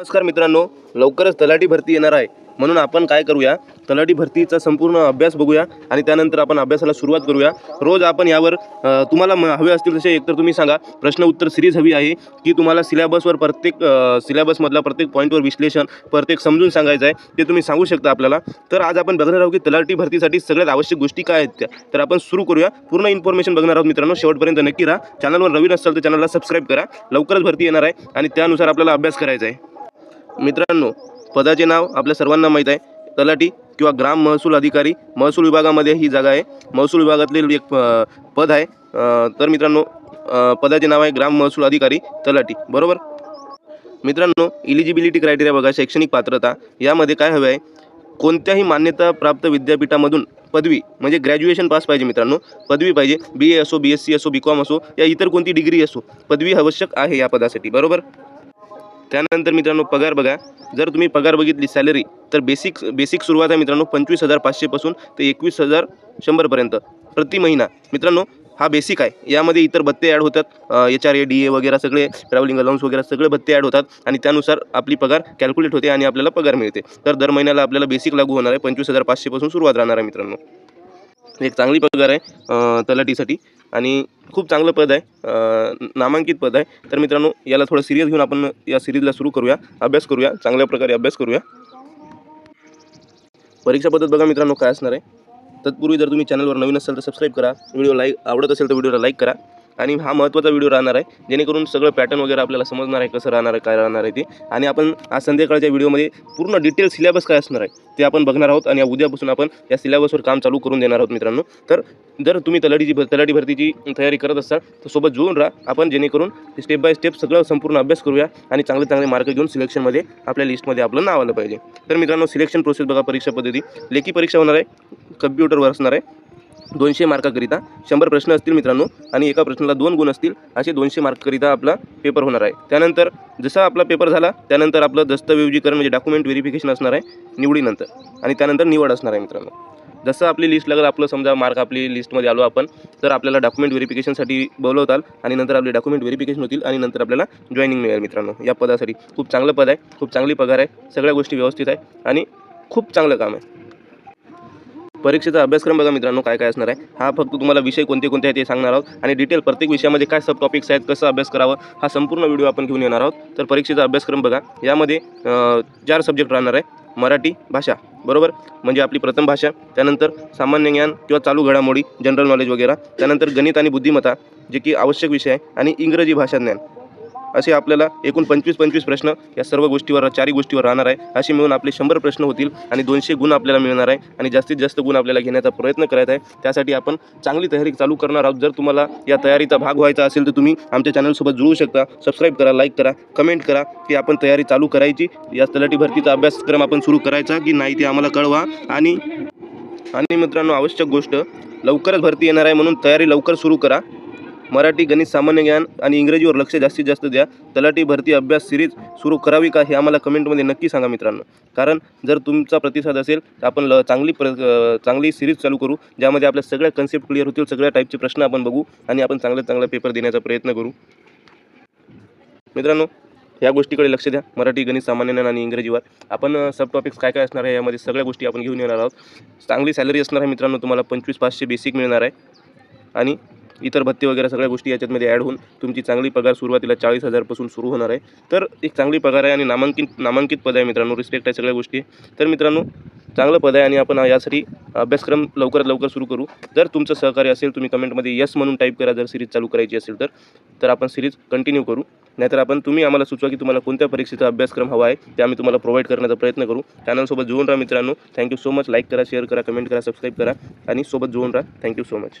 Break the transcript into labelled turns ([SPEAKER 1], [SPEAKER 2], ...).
[SPEAKER 1] नमस्कार मित्रांनो लवकरच तलाठी भरती येणार आहे. म्हणून आपण काय करूया तलाठी भरतीचा संपूर्ण अभ्यास बघूया आणि त्यानंतर आपण अभ्यासाला सुरुवात करूया. रोज आपण यावर तुम्हाला म- हवे असतील तसे एकतर तुम्ही सांगा. प्रश्न उत्तर सिरीज हवी आहे की तुम्हाला सिलेबसवर प्रत्येक सिलेबसमधला प्रत्येक पॉईंटवर विश्लेषण प्रत्येक समजून सांगायचं आहे ते तुम्ही सांगू शकता आपल्याला. तर आज आपण बघणार आहोत की तलाठी भरतीसाठी सगळ्यात आवश्यक गोष्टी काय आहेत त्या. तर आपण सुरू करूया. पूर्ण इन्फॉर्मेशन बघणार आहोत मित्रांनो शेवटपर्यंत नक्की राहा. चॅनलवर नवीन असाल तर चॅनलला सबस्क्राईब करा. लवकरच भरती येणार आहे आणि त्यानुसार आपल्याला अभ्यास करायचा आहे. मित्रांनो पदाचे नाव आपल्या सर्वांना माहीत आहे. तलाठी किंवा ग्राम महसूल अधिकारी महसूल विभागामध्ये ही जागा आहे. महसूल विभागातील एक पद आहे. तर मित्रांनो पदाचे नाव आहे ग्राम महसूल अधिकारी तलाठी. बरोबर? मित्रांनो इलिजिबिलिटी क्रायटेरिया बघा शैक्षणिक पात्रता यामध्ये काय हवे आहे? कोणत्याही मान्यता प्राप्त विद्यापीठामधून पदवी म्हणजे ग्रॅज्युएशन पास पाहिजे मित्रांनो. पदवी पाहिजे. बी ए असो बी एस सी असो बी कॉम असो या इतर कोणती डिग्री असो पदवी आवश्यक आहे या पदासाठी. बरोबर? त्यानंतर मित्रांनो पगार बघा. जर तुम्ही पगार बघितली सॅलरी तर बेसिक बेसिक सुरुवात आहे मित्रांनो पंचवीस हजार पाचशेपासून ते एकवीस हजार शंभरपर्यंत प्रति महिना. मित्रांनो हा बेसिक आहे. यामध्ये इतर भत्ते ॲड होतात. H R A D A वगैरे सगळे ट्रॅव्हलिंग अलाउन्स वगैरे सगळे भत्ते ॲड होतात. आणि त्यानुसार आपली पगार कॅल्क्युलेट होते आणि आपल्याला पगार मिळते. तर दर महिन्याला आपल्याला बेसिक लागू होणार आहे. पंचवीस हजार पाचशेपासून सुरुवात राहणार आहे मित्रांनो. एक चांगली पगार आहे तलाठीसाठी. आणि खूप चांगलं पद आहे नामांकित पद आहे. तर मित्रांनो याला थोडं सिरियस घेऊन आपण या सिरीजला सुरू करूया अभ्यास करूया चांगल्या प्रकारे अभ्यास करूया. परीक्षा पद्धत बघा मित्रांनो काय असणार आहे. तत्पूर्वी जर तुम्ही चॅनलवर नवीन असाल तर सबस्क्राईब करा. व्हिडिओ लाईक आवडत असेल तर व्हिडिओला लाईक करा. आणि हा महत्त्वाचा व्हिडिओ राहणार आहे. जेणेकरून सगळं पॅटर्न वगैरे आपल्याला समजणार आहे कसं राहणार आहे काय राहणार आहे ते. आणि आपण आज संध्याकाळच्या व्हिडिओमध्ये पूर्ण डिटेल सिलेबस काय असणार आहे ते आपण बघणार आहोत. आणि उद्यापासून आपण या सिलेबसवर काम चालू करून देणार आहोत मित्रांनो. तर जर तुम्ही तलाठीची भर तलाठी भरतीची तयारी करत असाल तर सोबत जुळून राहा. आपण जेणेकरून स्टेप बाय स्टेप सगळं संपूर्ण अभ्यास करूया आणि चांगले चांगले मार्क घेऊन सिलेक्शनमध्ये आपल्या लिस्टमध्ये आपलं नाव आलं पाहिजे. तर मित्रांनो सिलेक्शन प्रोसेस बघा परीक्षा पद्धती. लेखी परीक्षा होणार आहे कम्प्युटरवर असणार आहे. दोनशे मार्काकरिता शंभर प्रश्न असतील मित्रांनो आणि एका प्रश्नाला दोन गुण असतील असे दोनशे मार्ककरिता आपला पेपर होणार आहे. त्यानंतर जसा आपला पेपर झाला त्यानंतर आपलं दस्तऐवजीकरण म्हणजे डॉक्युमेंट व्हेरिफिकेशन असणार आहे निवडीनंतर. आणि त्यानंतर निवड असणार आहे मित्रांनो. जसं आपली लिस्ट लागेल आपलं समजा मार्क आपली लिस्टमध्ये आलो आपण तर आपल्याला डॉक्युमेंट व्हेरिफिकेशनसाठी बोलवताल आणि नंतर आपले डॉक्युमेंट व्हेरिफिकेशन होतील आणि नंतर आपल्याला जॉईनिंग मिळेल मित्रांनो. या पदासाठी खूप चांगलं पद आहे खूप चांगली पगार आहे सगळ्या गोष्टी व्यवस्थित आहे आणि खूप चांगलं काम आहे. परीक्षेचा अभ्यासक्रम बघा मित्रांनो काय काय असणार आहे. हा फक्त तुम्हाला विषय कोणते कोणते आहेत ते सांगणार आहोत. आणि डिटेल प्रत्येक विषयामध्ये काय सब टॉपिक्स आहेत कसं अभ्यास करावा हा संपूर्ण व्हिडिओ आपण घेऊन येणार आहोत. तर परीक्षेचा अभ्यासक्रम बघा. यामध्ये चार सब्जेक्ट राहणार आहे. मराठी भाषा बरोबर? म्हणजे आपली प्रथम भाषा त्यानंतर सामान्य ज्ञान किंवा चालू घडामोडी जनरल नॉलेज वगैरे. त्यानंतर गणित आणि बुद्धिमत्ता जे की आवश्यक विषय आहे. आणि इंग्रजी भाषा ज्ञान. असे आपल्याला एकूण पंचवीस पंचवीस प्रश्न या सर्व गोष्टीवर चारही गोष्टीवर राहणार आहे. असे मिळून आपले शंभर प्रश्न होतील आणि दोनशे गुण आपल्याला मिळणार आहे आणि जास्तीत जास्त गुण आपल्याला घेण्याचा प्रयत्न करायचा आहे. त्यासाठी आपण चांगली तयारी चालू करणार आहोत. जर तुम्हाला या तयारीचा भाग व्हायचा असेल तर तुम्ही आमच्या चॅनलसोबत जुळू शकता. सबस्क्राईब करा लाईक करा कमेंट करा की आपण तयारी चालू करायची. या तलाठी भरतीचा अभ्यासक्रम आपण सुरू करायचा की नाही ते आम्हाला कळवा. आणि आणि मित्रांनो आवश्यक गोष्ट लवकरच भरती येणार आहे म्हणून तयारी लवकर सुरू करा. मराठी गणित सामान्य ज्ञान आणि इंग्रजीवर लक्ष जास्तीत जास्त द्या. तलाठी भरती अभ्यास सिरीज सुरू करावी का हे आम्हाला कमेंटमध्ये नक्की सांगा मित्रांनो. कारण जर तुमचा प्रतिसाद असेल तर आपण ल चांगली प्र चांगली सिरीज चालू करू ज्यामध्ये आपल्या सगळ्या कन्सेप्ट क्लिअर होतील सगळ्या टाईपचे प्रश्न आपण बघू आणि आपण चांगले चांगले पेपर देण्याचा प्रयत्न करू. मित्रांनो या गोष्टीकडे लक्ष द्या. मराठी गणित सामान्य ज्ञान आणि इंग्रजीवर. आपण सब टॉपिक्स काय काय असणार आहे यामध्ये सगळ्या गोष्टी आपण घेऊन येणार आहोत. चांगली सॅलरी असणार आहे मित्रांनो तुम्हाला पंचवीस पाचशे बेसिक मिळणार आहे. आणि इतर भत्ते वगैरे सगळ्या गोष्टी याच्यामध्ये ॲड होऊन तुमची चांगली पगार सुरुवातीला चाळीस हजारपासून सुरू होणार आहे. तर एक चांगली पगार आहे आणि नामांकित नामांकित पद आहे मित्रांनो रिस्पेक्ट आहे सगळ्या गोष्टी. तर मित्रांनो चांगलं पद आहे आणि आपण यासाठी अभ्यासक्रम लवकरात लवकर सुरू करू. जर तुमचं सहकार्य असेल तुम्ही कमेंटमध्ये यस म्हणून टाईप करा. जर सिरीज चालू करायची असेल तर तर आपण सिरीज कंटिन्यू करू. नाहीतर आपण तुम्ही आम्हाला सुचवा की तुम्हाला कोणत्या परीक्षेचा अभ्यासक्रम हवा आहे ते आम्ही तुम्हाला प्रोव्हाइड करण्याचा प्रयत्न करू. चॅनलसोबत जुळून राहा मित्रांनो. Thank you so much like करा शेअर करा कमेंट करा सबस्क्राईब करा आणि सोबत जुळून राहा. Thank you so much